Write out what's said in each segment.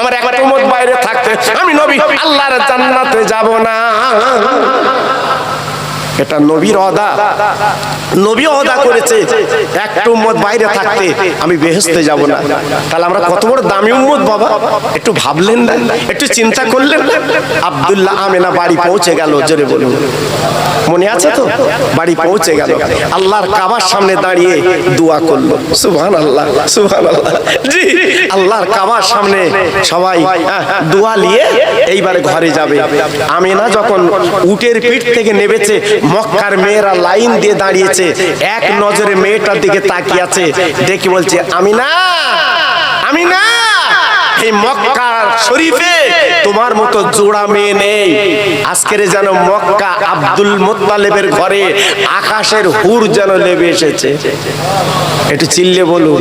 আমার এক উম্মত বাইরে থাকতে। আমি নবী আল্লাহর জান্নাতে যাব না। এটা নবীর অদা নবী অদা করেছে একটা উম্মত বাইরে থাকতে আমি বেহেস্তে যাব না। তাহলে আমরা কত বড় দামি উম্মত বাবা? একটু ভাবলেন না? একটু চিন্তা করলেন না? আব্দুল্লাহ আমেনা বাড়ি পৌঁছে গেল জোরে বলুন। মনে আছে তো? বাড়ি পৌঁছে গেল। আল্লাহর কাবার সামনে দাঁড়িয়ে দোয়া করল। সুবহান আল্লাহ সুবহান আল্লাহ জি আল্লাহর কাবার সামনে সবাই হ্যাঁ, দোয়া নিয়ে এইবারে ঘরে যাবে। আমেনা যখন উটের পিঠ থেকে নেবেছে মক্কার মেয়েরা লাইন দিয়ে দাঁড়িয়েছে এক নজরে মেয়েটার দিকে তাকিয়ে আছে। দেখি বলছে আমিনা আমিনা এই মক্কার শরীফে তোমার মতো জোড়া মেয়ে নেই। আজকের যেন মক্কা আব্দুল মোত্তালেবের ঘরে আকাশের হুর যেন লেবে এসেছে। একটু চিল্লে বলুন,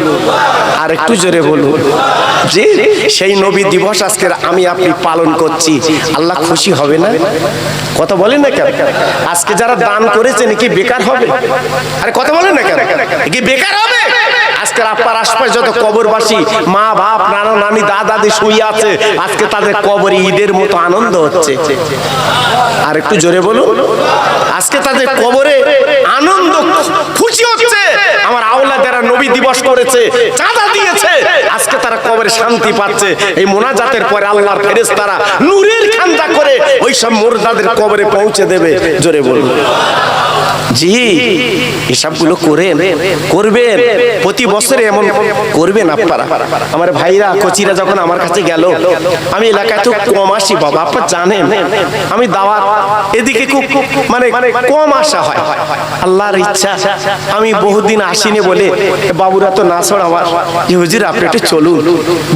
আর একটু জোরে বলুন। যে সেই নবী দিবস আমি আপনি পালন করছি। আল্লাহ খুশি হবে না? কথা বলেন না কেন? আজকে যারা দান করেছেন কি বেকার হবে? আরে কথা বলেন না কেন? কি বেকার হবে? আজকের আশপাশ যত কবরবাসী, মা, বাপ, নানা, নানি শুয়ে আছে, আজকে তাদের কবরে ঈদের মতো আনন্দ হচ্ছে। আর একটু জোরে বলুন। আজকে তাদের কবরে আনন্দ খুশি হচ্ছে আমার আওলা যারা নবী দিবস করেছে চাঁদা দিয়েছে। আজকে তারা কবরে শান্তি পাচ্ছে। এই মোনাজাতের পরে আল্লাহর ফেরেস তারা নূরের খান্দা করে ওই সব মোরদাদের কবরে পৌঁছে দেবে। জোরে বলুন। জি এসবগুলো করেন, করবেন। প্রতি বছরে এমন করবেন আপনারা। আমার ভাইরা কচিরা যখন আমার কাছে গেল, আমি এলাকায় তো কম আসি বাবা, আপনার জানেন। আমি দাওয়াত এদিকে খুব মানে কম আসা হয়। আল্লাহর ইচ্ছা, আমি বহুদিন আসিনি বলে বাবুরা তো না ছড় আমার হুজুর, আপনি একটু চলুন।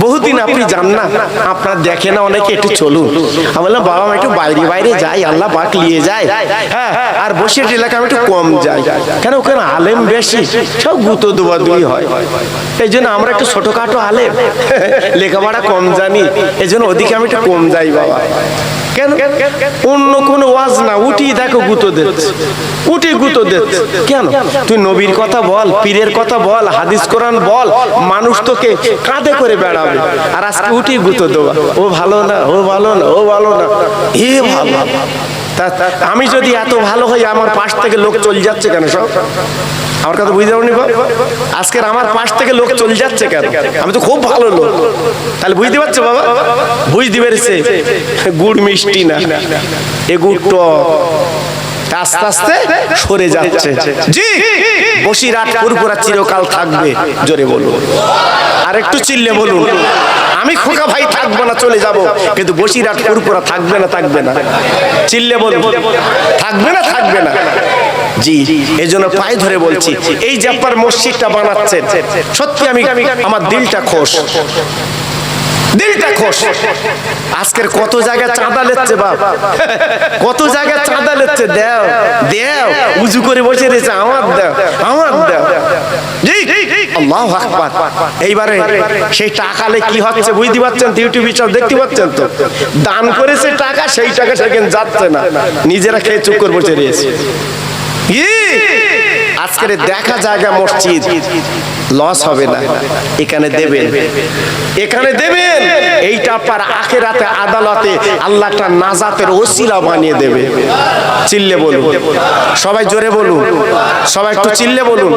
বহুদিন আপনি যান না, আপনার দেখে না অনেকে একটু চলুন। আমি বললাম, বাবা, আমি একটু বাইরে বাইরে যাই, আল্লাহ পাক নিয়ে যায়। হ্যাঁ আর বসির এলাকা আমি একটু কম যায়। কেন ওখানে আলেম বেশি। সব গুতো দুবা দুই হয়। এই জন্য আমরা একটু ছোটখাটো আলেম। লেখাপড়া কম জানি। এই জন্য ওদিকে আমি একটু কম যাই, বাবা। কেন? অন্য কোন ওয়াজ না, উঠি দেখো গুতো দিচ্ছে উঠি গুতো দিচ্ছে কেন? তুই নবীর কথা বল, পীরের কথা বল, হাদিস কোরআন বল, মানুষ তোকে কাঁধে করে বেড়াবে। আর আজকে উঠি গুতো দেওয়া ও ভালো না, ও ভালো না, ও ভালো না। এ ভালো তা আমি যদি এত ভালো হই, আমার পাশ থেকে লোক চলে যাচ্ছে কেন সব? আমার কথা বুঝতে পারনি আজকের আমার পাশ থেকে লোক চলে যাচ্ছে কেন? আমি তো খুব ভালো লোক। তাহলে বুঝতে পারছ বাবা? বুঝতে পেরেছে? গুড় মিষ্টি না। এ গুড় আস্তে আস্তে সরে যাচ্ছে। জি। বসিরহাট পুরপুরা চিরকাল থাকবে। জোরে বলুন। আর একটু চিল্লে বলুন। আমি খোকা ভাই থাকব না, চলে যাব। কিন্তু বসিরহাট পুরপুরা থাকবে না থাকবে না। চিল্লে বলুন। থাকবে না থাকবে না। জি এই জন্য পায়ে ধরে বলছি, এই যে আপনার মসজিদটা বানাচ্ছেন, সত্যি আমি আমার দিলটা খোশ। দিলটা খোশ। আজকের কত জায়গায় চাঁদা লেচ্ছে বাপ। কত জায়গায় চাঁদা লেচ্ছে দেও দেও, উজু করে বসে রয়েছে, আমার দেও আমার দেও। জি। আল্লাহ আকবার। এইবারে সেই টাকালে কি হচ্ছে বুঝতে পারছেন ইউটিউব সব দেখতে পাচ্ছেন তো? দান করেছে টাকা, সেই টাকা সেখানে যাচ্ছে না। নিজেরা খেয়ে চুপ করে বসে রয়েছে। আজকের দেখা জায়গা মসজিদ। লস হবে না। এখানে দেবেন। এখানে দেবেন। এইটা আপনার আখেরাতে, আদালতে আল্লাহ একটা নাজাতের ওসিলা বানিয়ে দেবে। চিল্লে বলুন। সবাই জোরে বলুন। সবাই একটু চিল্লে বলুন।